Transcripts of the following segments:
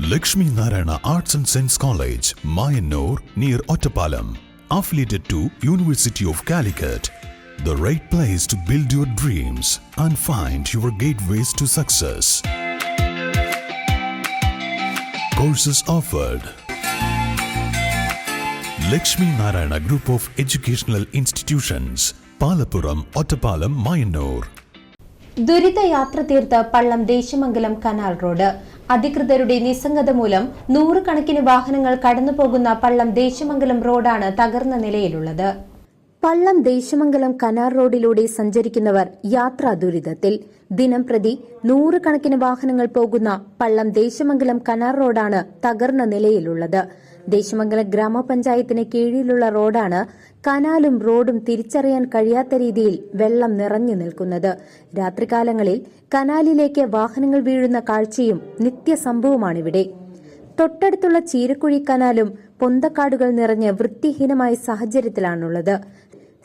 Lakshmi Narayana Arts and Science College, Mayanur, near Ottapalam. Affiliated to University of Calicut. The right place to build your dreams and find your gateways to success. Courses offered. Lakshmi Narayana Group of Educational Institutions, Palapuram, Ottapalam, Mayanur. ദുരിതയാത്ര തീർത്ത് പള്ളം Desamangalam canal road അധികൃതരുടെ നിസ്സംഗത മൂലം നൂറുകണക്കിന് വാഹനങ്ങൾ കടന്നുപോകുന്ന പള്ളം ദേശമംഗലം റോഡാണ് തകർന്ന നിലയിലുള്ളത്. പള്ളം ദേശമംഗലം കനാർ റോഡിലൂടെ സഞ്ചരിക്കുന്നവർ യാത്രാ ദുരിതത്തിൽ. ദിനം പ്രതി നൂറുകണക്കിന് വാഹനങ്ങൾ പോകുന്ന പള്ളം ദേശമംഗലം കനാർ റോഡാണ് തകർന്ന നിലയിലുള്ളത്. ദേശമംഗലം ഗ്രാമപഞ്ചായത്തിന് കീഴിലുള്ള റോഡാണ് കനാലും റോഡും തിരിച്ചറിയാൻ കഴിയാത്ത രീതിയിൽ വെള്ളം നിറഞ്ഞു നിൽക്കുന്നത്. രാത്രികാലങ്ങളിൽ കനാലിലേക്ക് വാഹനങ്ങൾ വീഴുന്ന കാഴ്ചയും നിത്യസംഭവമാണിവിടെ. തൊട്ടടുത്തുള്ള ചീരക്കുഴി കനാലും പൊന്തക്കാടുകൾ നിറഞ്ഞ് വൃത്തിഹീനമായ സാഹചര്യത്തിലാണുള്ളത്.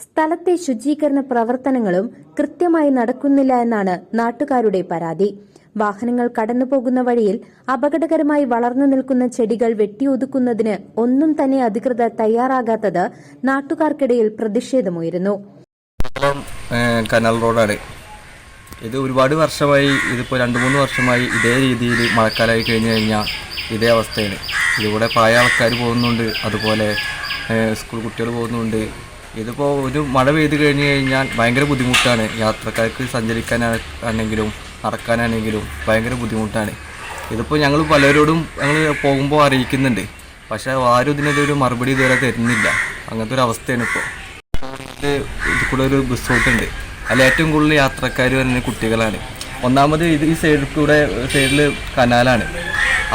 സ്ഥലത്തെ ശുചീകരണ പ്രവർത്തനങ്ങളും കൃത്യമായി നടക്കുന്നില്ല എന്നാണ് നാട്ടുകാരുടെ പരാതി. വാഹനങ്ങൾ കടന്നുപോകുന്ന വഴിയിൽ അപകടകരമായി വളർന്നു നിൽക്കുന്ന ചെടികൾ വെട്ടിയൊതുക്കുന്നതിന് ഒന്നും തന്നെ അധികൃതർ തയ്യാറാകാത്തത് നാട്ടുകാർക്കിടയിൽ പ്രതിഷേധമുയരുന്നു. കനാൽ റോഡാണ്. ഇത് ഒരുപാട് വർഷമായി ഇതിപ്പോൾ രണ്ട് മൂന്ന് വർഷമായി ഇതേ രീതിയിൽ മഴക്കാലമായി കഴിഞ്ഞു കഴിഞ്ഞാൽ ഇതേ അവസ്ഥയാണ്. ഇതിലൂടെ പ്രായ ആൾക്കാർ പോകുന്നുണ്ട് അതുപോലെ സ്കൂൾ കുട്ടികൾ പോകുന്നുണ്ട് ഇതിപ്പോൾ ഒരു മഴ പെയ്ത് കഴിഞ്ഞ് കഴിഞ്ഞാൽ ഭയങ്കര ബുദ്ധിമുട്ടാണ്. യാത്രക്കാർക്ക് സഞ്ചരിക്കാനാണെങ്കിലും നടക്കാനാണെങ്കിലും ഭയങ്കര ബുദ്ധിമുട്ടാണ്. ഇതിപ്പോൾ ഞങ്ങൾ പലരോടും ഞങ്ങൾ പോകുമ്പോൾ അറിയിക്കുന്നുണ്ട്. പക്ഷേ ആരും ഇതിനൊരു മറുപടി ഇതുവരെ തരുന്നില്ല. അങ്ങനത്തെ ഒരു അവസ്ഥയാണ് ഇപ്പോൾ ഇതിൽ ഇത് കൂടെ ഒരു ബസ് ഉണ്ട് അതിൽ ഏറ്റവും കൂടുതൽ യാത്രക്കാർ വരുന്ന കുട്ടികളാണ്. ഒന്നാമത് ഇത് ഈ സൈഡിൽ കൂടെ സൈഡിൽ കനാലാണ്.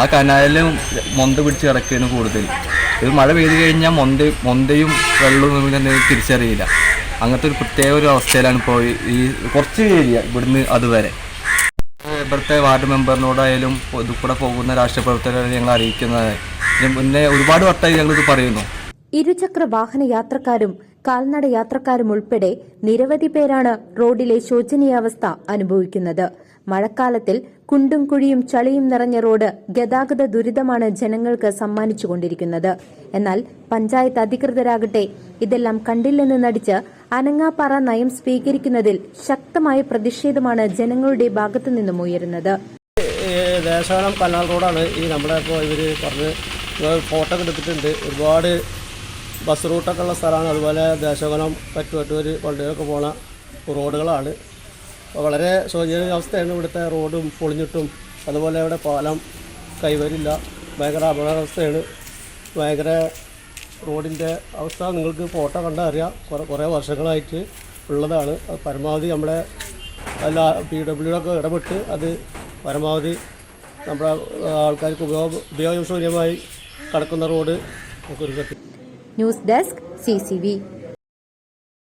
ആ കനാലിലും മൊന്ത പിടിച്ച് കിടക്കുകയാണ് കൂടുതൽ. ഇത് മഴ പെയ്തു കഴിഞ്ഞാൽ മൊന്ത മൊന്തയും വെള്ളവും തമ്മിൽ തിരിച്ചറിയില്ല. അങ്ങനത്തെ ഒരു പ്രത്യേക ഒരു അവസ്ഥയിലാണ് ഇപ്പോൾ ഈ- കുറച്ച് ഏരിയ ഇവിടുന്ന് അതുവരെ. ഇവിടുത്തെ വാർഡ് മെമ്പറിനോടായാലും ഇത് കൂടെ പോകുന്ന രാഷ്ട്രീയ ഞങ്ങൾ അറിയിക്കുന്നത് മുന്നേ ഒരുപാട് വട്ടമായി ഞങ്ങളിത് പറയുന്നു. ഇരുചക്ര വാഹന യാത്രക്കാരും കാൽനട യാത്രക്കാരും ഉൾപ്പെടെ നിരവധി പേരാണ് റോഡിലെ ശോചനീയാവസ്ഥ അനുഭവിക്കുന്നത്. മഴക്കാലത്തിൽ കുണ്ടും കുഴിയും ചളിയും നിറഞ്ഞ റോഡ് ഗതാഗത ദുരിതമാണ് ജനങ്ങൾക്ക് സമ്മാനിച്ചുകൊണ്ടിരിക്കുന്നത്. എന്നാൽ പഞ്ചായത്ത് അധികൃതരാകട്ടെ ഇതെല്ലാം കണ്ടില്ലെന്ന് നടിച്ച് അനങ്ങാപ്പാറ നയം സ്വീകരിക്കുന്നതിൽ ശക്തമായ പ്രതിഷേധമാണ് ജനങ്ങളുടെ ഭാഗത്തു നിന്നും ഉയരുന്നത്. കനാൽ റോഡാണ് ഈ നമ്മുടെ ഇപ്പോൾ പറഞ്ഞ് ഫോട്ടോ എടുത്തിട്ടുണ്ട്. ഒരുപാട് ബസ് റൂട്ടൊക്കെ ഉള്ള സ്ഥലമാണ്. അതുപോലെ ദേശകലം പറ്റുവറ്റൂർ വണ്ടികളൊക്കെ പോണ റോഡുകളാണ്. വളരെ ശോചനീയ അവസ്ഥയാണ് ഇവിടുത്തെ റോഡും പൊളിഞ്ഞിട്ടും. അതുപോലെ ഇവിടെ പാലം കൈവരില്ല. ഭയങ്കര അപകടാവസ്ഥയാണ്. ഭയങ്കര റോഡിന്റെ അവസ്ഥ നിങ്ങൾക്ക് ഫോട്ടോ കണ്ടാൽ അറിയാം കുറേ കുറേ വർഷങ്ങളായിട്ട് ഉള്ളതാണ്. പരമാവധി നമ്മുടെ എല്ലാ പി ഡബ്ല്യുടൊക്കെ ഇടപെട്ട് അത് പരമാവധി നമ്മുടെ ആൾക്കാർക്ക് ഉപയോഗ ഉപയോഗശൂന്യമായി കിടക്കുന്ന റോഡ് നമുക്ക് ഒരു കെട്ടി ന്യൂസ് ഡെസ്ക് സി